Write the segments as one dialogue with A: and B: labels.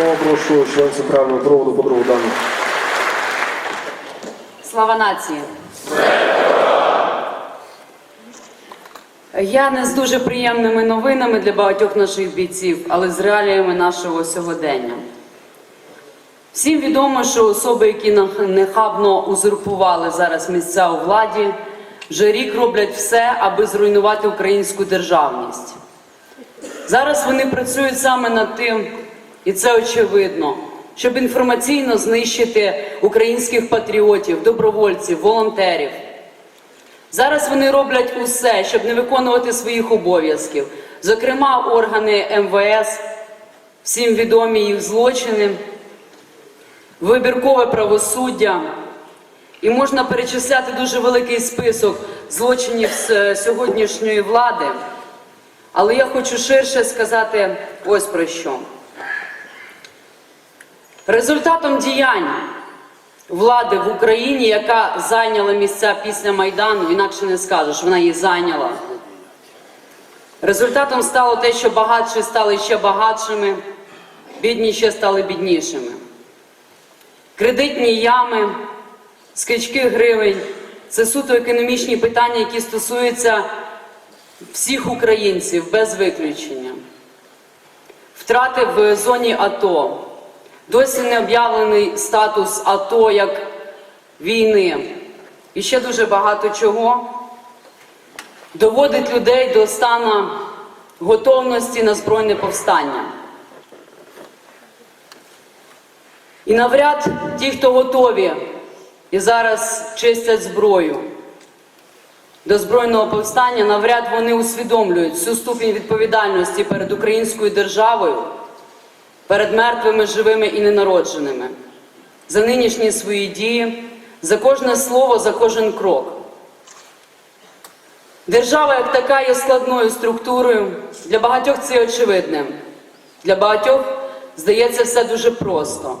A: Слово прошу член центрального проводу подругу Дану.
B: Слава нації! Я не з дуже приємними новинами для багатьох наших бійців, але з реаліями нашого сьогодення. Всім відомо, що особи, які нахабно узурпували зараз місця у владі, вже рік роблять все, аби зруйнувати українську державність. Зараз вони працюють саме над тим, і це очевидно, щоб інформаційно знищити українських патріотів, добровольців, волонтерів. Зараз вони роблять усе, щоб не виконувати своїх обов'язків. Зокрема, органи МВС, всім відомі їх злочини, вибіркове правосуддя. І можна перечисляти дуже великий список злочинів з е, сьогоднішньої влади. Але я хочу ширше сказати ось про що. Результатом діянь влади в Україні, яка зайняла місця після Майдану, інакше не скажеш, вона їх зайняла. Результатом стало те, що багатші стали ще багатшими, бідні ще стали біднішими. Кредитні ями, скачки гривень це суто економічні питання, які стосуються всіх українців без виключення. Втрати в зоні АТО. Досі не об'явлений статус АТО як війни. І ще дуже багато чого доводить людей до стану готовності на збройне повстання. І навряд ті, хто готові і зараз чистять зброю до збройного повстання, навряд вони усвідомлюють всю ступінь відповідальності перед українською державою, перед мертвими, живими і ненародженими, за нинішні свої дії, за кожне слово, за кожен крок. Держава як така є складною структурою. Для багатьох це очевидним. Для багатьох здається все дуже просто.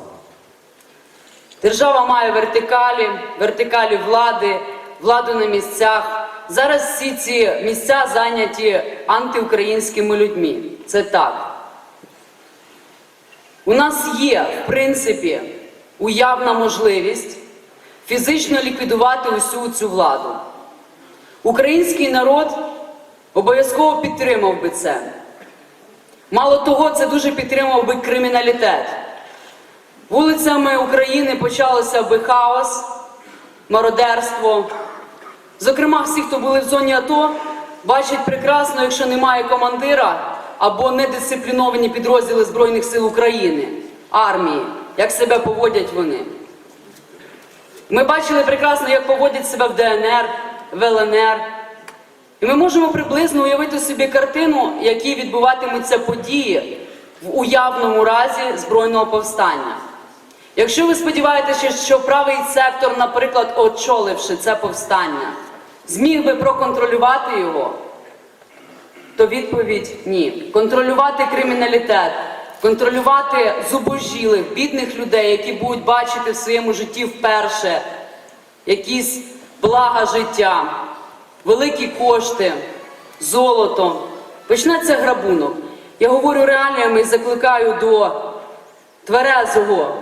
B: Держава має вертикалі, вертикалі влади, владу на місцях. Зараз всі ці місця зайняті антиукраїнськими людьми. Це так. У нас є, в принципі, уявна можливість фізично ліквідувати усю цю владу. Український народ обов'язково підтримав би це. Мало того, це дуже підтримав би криміналітет. Вулицями України почалося би хаос, мародерство. Зокрема, всі, хто були в зоні АТО, бачать прекрасно, якщо немає командира або недисципліновані підрозділи Збройних сил України, армії, як себе поводять вони. Ми бачили прекрасно, як поводять себе в ДНР, в ЛНР. І ми можемо приблизно уявити собі картину, які відбуватимуться події в уявному разі збройного повстання. Якщо ви сподіваєтеся, що правий сектор, наприклад, очоливши це повстання, зміг би проконтролювати його, то відповідь ні. Контролювати криміналітет, контролювати зубожілих, бідних людей, які будуть бачити в своєму житті вперше якісь блага життя, великі кошти, золото. Почнеться грабунок. Я говорю реаліями і закликаю до тверезого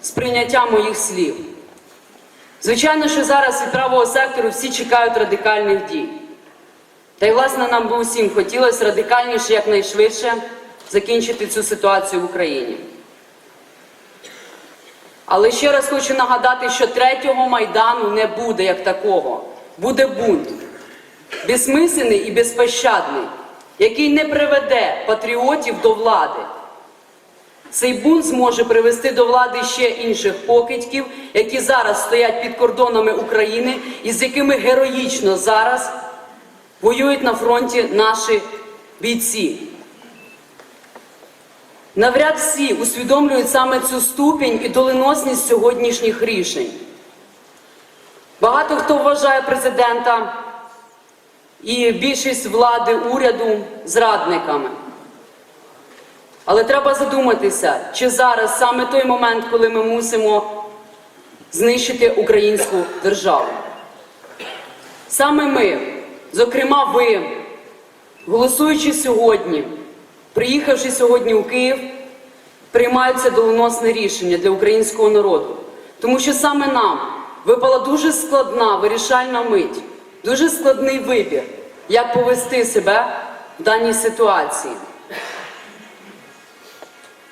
B: сприйняття моїх слів. Звичайно, що зараз від правого сектору всі чекають радикальних дій. Та й, власне, нам би усім хотілося радикальніше якнайшвидше закінчити цю ситуацію в Україні. Але ще раз хочу нагадати, що третього майдану не буде як такого. Буде бунт. Безсмисленний і безпощадний, який не приведе патріотів до влади. Цей бунт зможе привести до влади ще інших покидьків, які зараз стоять під кордонами України і з якими героїчно зараз воюють на фронті наші бійці. Навряд всі усвідомлюють саме цю ступінь і доленосність сьогоднішніх рішень. Багато хто вважає президента і більшість влади уряду зрадниками. Але треба задуматися, чи зараз саме той момент, коли ми мусимо знищити українську державу. Саме ми, зокрема ви, голосуючи сьогодні, приїхавши сьогодні у Київ, приймаються доленосне рішення для українського народу. Тому що саме нам випала дуже складна вирішальна мить, дуже складний вибір, як повести себе в даній ситуації.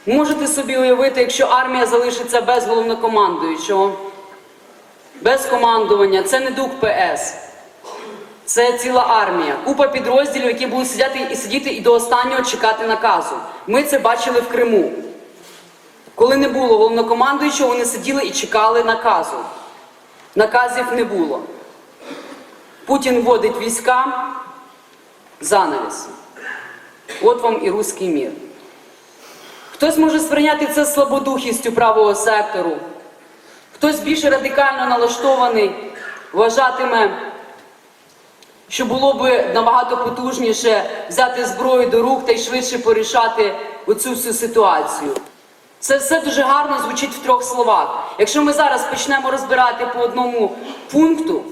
B: Можете собі уявити, якщо армія залишиться без головнокомандуючого, без командування, це не дух ПС. Це ціла армія, купа підрозділів, які будуть сидіти і сидіти і до останнього чекати наказу. Ми це бачили в Криму. Коли не було головнокомандуючого, вони сиділи і чекали наказу. Наказів не було. Путін вводить війська, занавіс. От вам і руський мір. Хтось може сприйняти це слабодухістю правого сектору, хтось більше радикально налаштований, вважатиме, що було би набагато потужніше взяти зброю до рук та й швидше порішати оцю всю ситуацію. Це все дуже гарно звучить в трьох словах. Якщо ми зараз почнемо розбирати по одному пункту,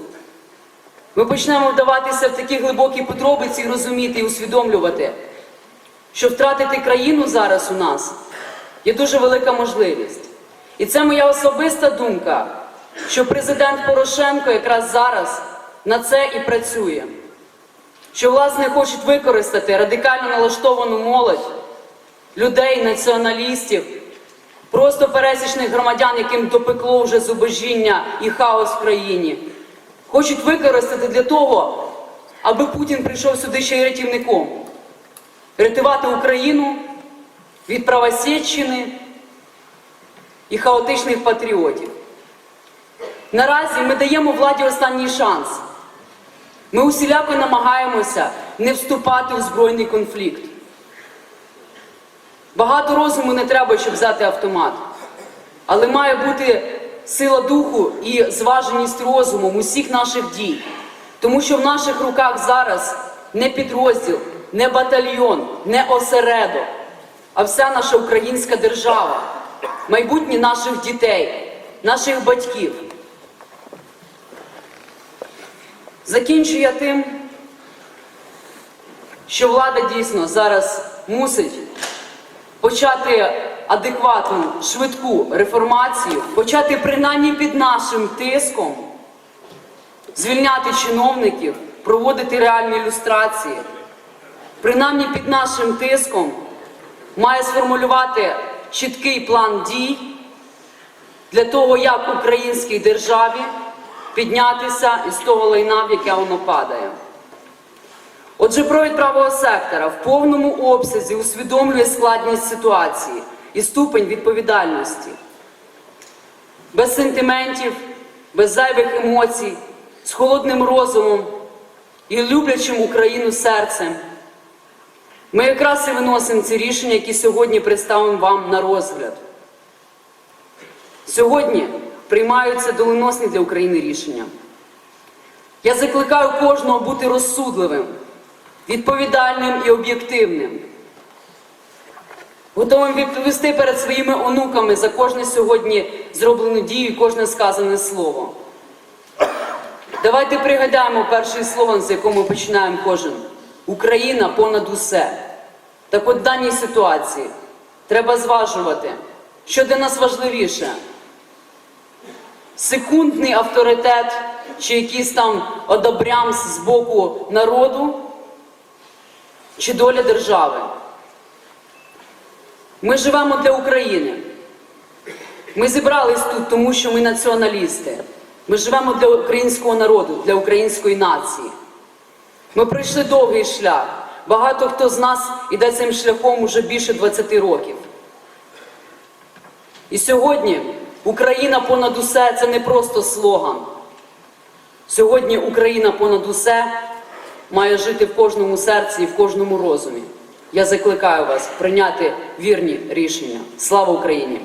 B: ми почнемо вдаватися в такі глибокі подробиці і розуміти і усвідомлювати, що втратити країну зараз у нас є дуже велика можливість. І це моя особиста думка, що президент Порошенко якраз зараз на це і працює. Що, власне, хочуть використати радикально налаштовану молодь, людей, націоналістів, просто пересічних громадян, яким допекло вже зубожіння і хаос в країні. Хочуть використати для того, аби Путін прийшов сюди ще й рятівником. Рятувати Україну від правосєдчини і хаотичних патріотів. Наразі ми даємо владі останній шанс. Ми усіляко намагаємося не вступати у збройний конфлікт. Багато розуму не треба, щоб взяти автомат. Але має бути сила духу і зваженість розумом усіх наших дій. Тому що в наших руках зараз не підрозділ, не батальйон, не осередок, а вся наша українська держава, майбутнє наших дітей, наших батьків. Закінчу я тим, що влада дійсно зараз мусить почати адекватну, швидку реформацію, почати принаймні під нашим тиском звільняти чиновників, проводити реальні ілюстрації. Принаймні під нашим тиском має сформулювати чіткий план дій для того, як українській державі піднятися із того лайна, в яке воно падає. Отже, провід правого сектора в повному обсязі усвідомлює складність ситуації і ступень відповідальності. Без сентиментів, без зайвих емоцій, з холодним розумом і люблячим Україну серцем. Ми якраз і виносимо ці рішення, які сьогодні представимо вам на розгляд. Сьогодні приймаються доленосні для України рішення. Я закликаю кожного бути розсудливим, відповідальним і об'єктивним, готовим відповісти перед своїми онуками за кожне сьогодні зроблену дію і кожне сказане слово. Давайте пригадаємо перший слоган, з якого ми починаємо кожен. Україна понад усе. Так от в даній ситуації треба зважувати, що для нас важливіше секундний авторитет чи якийсь там одобрямс з боку народу, чи доля держави. Ми живемо для України. Ми зібрались тут, тому що ми націоналісти. Ми живемо для українського народу, для української нації. Ми пройшли довгий шлях. Багато хто з нас іде цим шляхом уже більше 20 років. І сьогодні Україна понад усе це не просто слоган. Сьогодні Україна понад усе має жити в кожному серці і в кожному розумі. Я закликаю вас прийняти вірні рішення. Слава Україні!